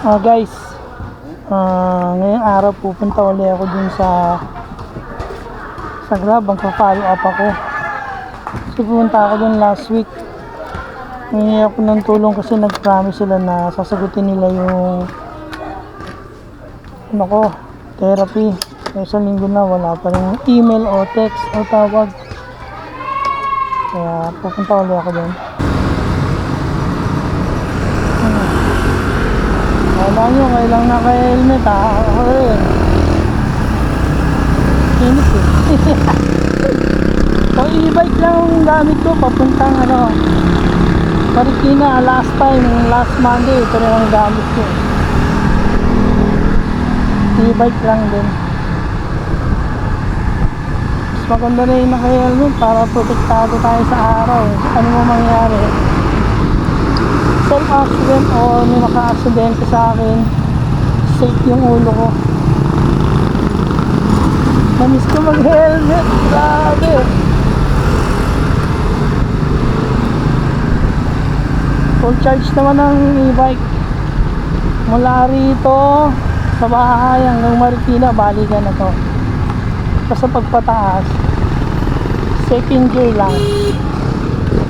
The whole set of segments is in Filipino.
Ah guys, ah ngayong araw pupunta ulit ako dun sa sa Grab, magpa-follow up ako. Kasi pumunta ako dun last week. Hingi ako ng tulong kasi nag-promise sila na sasagutin nila yung ano ko, therapy. Kaya sa linggo na wala pa rin email o text o tawag. Kaya pupunta ulit ako dun. Kala nyo, kailang naka-helmet ha? Ako rin. Init eh. so, e-bike lang ang gamit ko papuntang ano, Marikina last time, last Monday, ito rin ang gamit ko. E-bike lang din. Mas maganda na yung naka-helmet para protektado tayo sa araw. Ano mo mangyari? Self-accident o may maka-aksidente sa akin. Safe yung ulo ko. Namiss ko mag-helmet grabe. Full charge naman ng e-bike. Mula rito sa bahay hanggang Marikina balikan na to. Basta pagpataas second gear lang.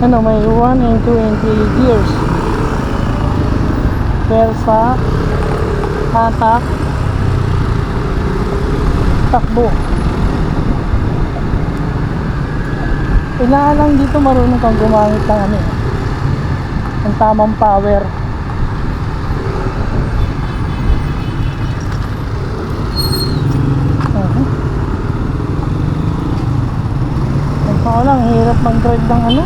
Ano may 1 and 2 and 3 gears Persa, hatak, takbo. Lang dito marunong kang gumamit ng ano eh, ng tamang power. Uh-huh. Ito ko lang, hirap mag-drive ng ano,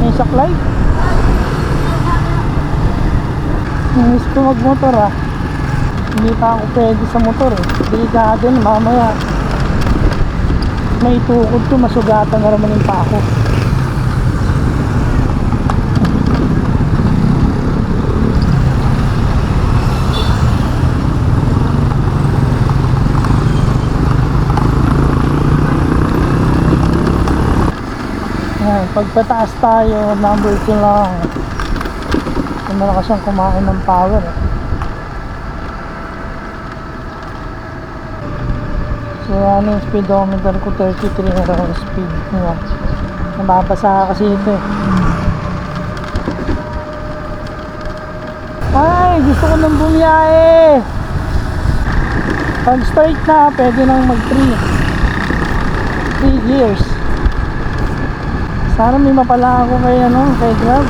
may saklay. Miss ko magmotor ah. Hindi pa ako pwede sa motor eh. Delikado yun mamaya. May tukod ko, masugatan na naman yung pa ako. Ayan, pagpataas tayo, number 2 lang. Kung malakas siyang kumain ng power. eh. So ano yung speedometer ko 33 na raw ang speed niya. Nababasa kasi ito eh. Ay, gusto ko ng bumiyahe. Pag straight na, pwede nang mag 3. 3 years. Sana may mapala ako kay ano, kay Grab.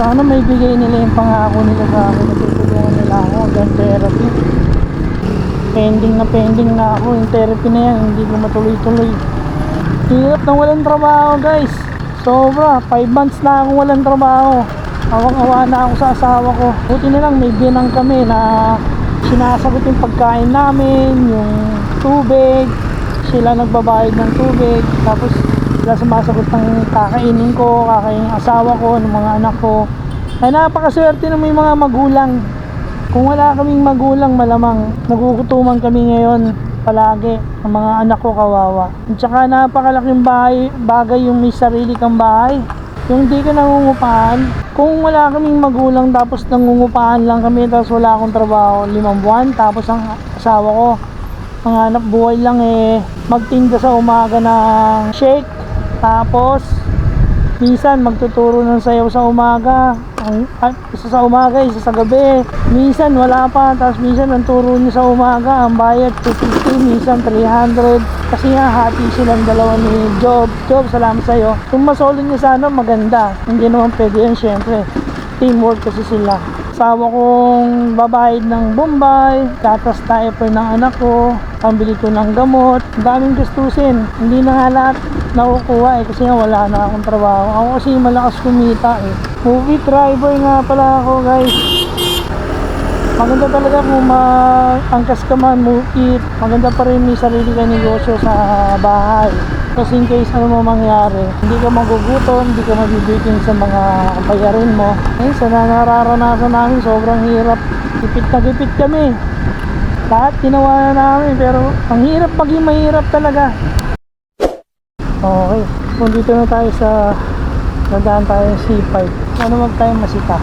Sana may bigay nila yung pangako nila sa akin na tutulungan nila ako hanggang therapy. Pending na pending na ako yung therapy na yan, hindi ko matuloy-tuloy. Hirap na walang trabaho guys. Sobra, 5 months na akong walang trabaho. Awang-awa na ako sa asawa ko. Buti na lang may binang kami na sinasagot yung pagkain namin, yung tubig. Sila nagbabayad ng tubig. Tapos sila sumasagot ng kakainin ko, kakainin ng asawa ko, ng mga anak ko. Ay napakaswerte na may mga magulang. Kung wala kaming magulang, malamang nagugutuman kami ngayon palagi ang mga anak ko kawawa. At saka napakalaking bahay, bagay yung may sarili kang bahay. Yung di ka nangungupahan, kung wala kaming magulang tapos nangungupahan lang kami tapos wala akong trabaho limang buwan tapos ang asawa ko ang hanap buhay lang eh magtinda sa umaga ng shake tapos minsan magtuturo ng sayaw sa umaga. Ang, at isa sa umaga isa sa gabi. Minsan wala pa tapos minsan ang turo niya sa umaga ang bayad 250 minsan 300 kasi nga hati silang dalawa ni Job. Job salamat sa iyo kung masolo niya sana maganda. Hindi naman pwede yan syempre teamwork kasi sila asawa kong babayad ng Bombay, tatas diaper ng anak ko, pambili ko ng gamot, daming gastusin. Hindi na nga lahat nakukuha eh kasi wala na akong trabaho. Ako kasi malakas kumita eh. Movie driver nga pala ako guys. Maganda talaga kung maangkas ka man, movie, maganda pa rin may sarili ka negosyo sa bahay. Kasi in case ano mo mangyari, hindi ka magugutom, hindi ka mabibitin sa mga bayarin mo. Eh, sa nararanasan namin, sobrang hirap. Gipit na gipit kami. Lahat ginawa na namin, pero ang hirap maging mahirap talaga. Okay, kung dito na tayo sa nadaan tayo ng C5. Ano mag tayo masita?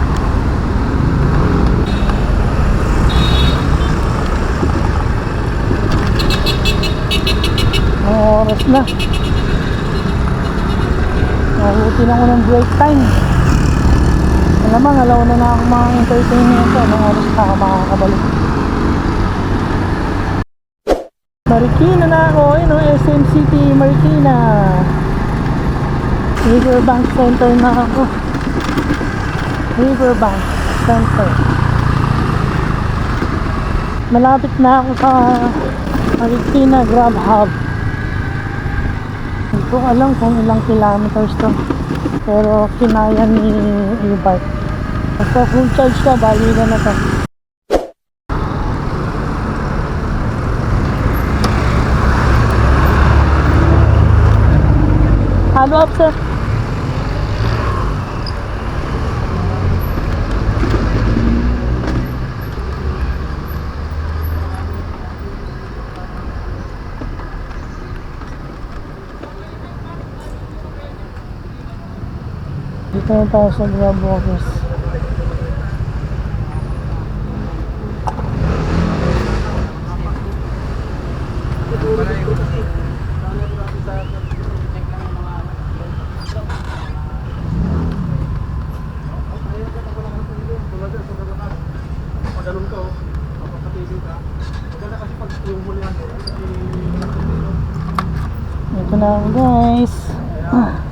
Na. Nahuti na ko ng break time. Alamang, alaw na na ako mga entertainment. Anong oras na ako makakabalik. Marikina na ako. Yun o, SM City, Marikina. Riverbank Center na ako. Riverbank Center. Malapit na ako sa Marikina Grab Hub. Ko alam kung ilang kilometers to. Pero kinaya ni e-bike. Basta full charge ka, bali na na to. Follow up sir. Dito na tayo sa Grab office. Ito na guys. Ah.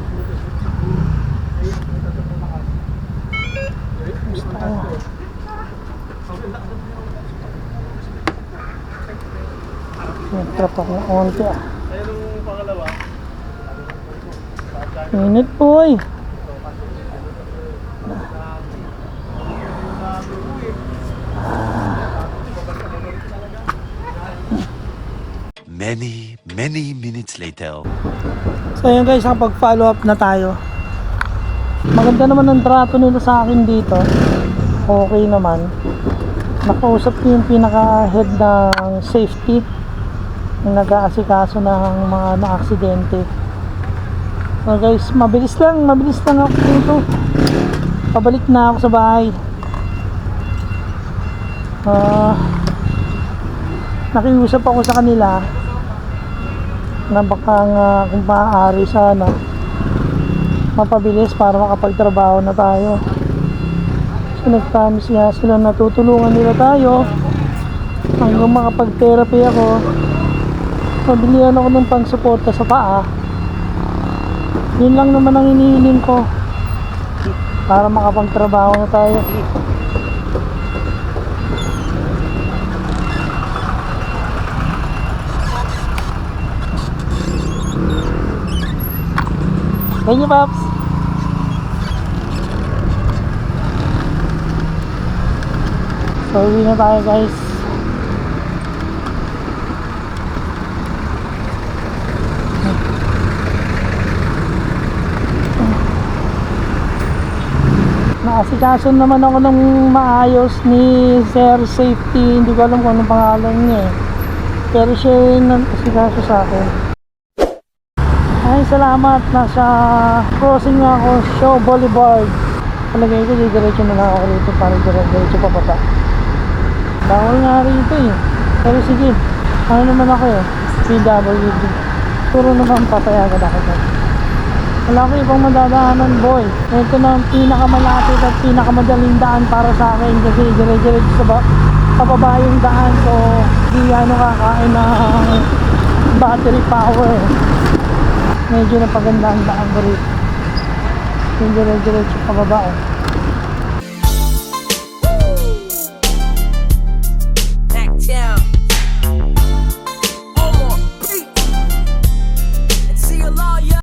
Basta ako. Nagtrap ako ng onti ah. Init po eh. Many, many minutes later. So yun guys, nakapag-follow up na tayo. Maganda naman ang trato nila sa akin dito. Okay naman. Nakausap ko yung pinaka-head ng safety yung nag-aasikaso ng mga na-aksidente. So guys, mabilis lang, mabilis lang ako dito. Pabalik na ako sa bahay. Ah, nakiusap ako sa kanila na baka nga kung maaari sana mapabilis para makapagtrabaho na tayo so nag-promise nga sila na tutulungan nila tayo hanggang makapag-therapy ako pabilihan ako ng pang-suporta sa paa yun lang naman ang inihiling ko para makapagtrabaho na tayo Thank you, Pops. So, uwi na tayo, guys. Naasikaso naman ako ng maayos ni Sir Safety. Hindi ko alam kung anong pangalan niya eh. Pero siya yung nag-asikaso sa akin. Ay, salamat. Nasa crossing na ako, Show Boulevard. Palagay ko, diretso na lang ako rito para diretso pa pata. Bawal nga rito eh. Pero sige, ano naman ako eh, PWD. Puro naman papayagan ako dyan. Wala ko ibang madadaanan boy. Ito na ang pinakamalapit at pinakamadaling daan para sa akin kasi dire-diretso sa ba pababa yung daan so di ano kakain ng battery power medyo napaganda ang daan ko rito yung dire-diretso pababa oh.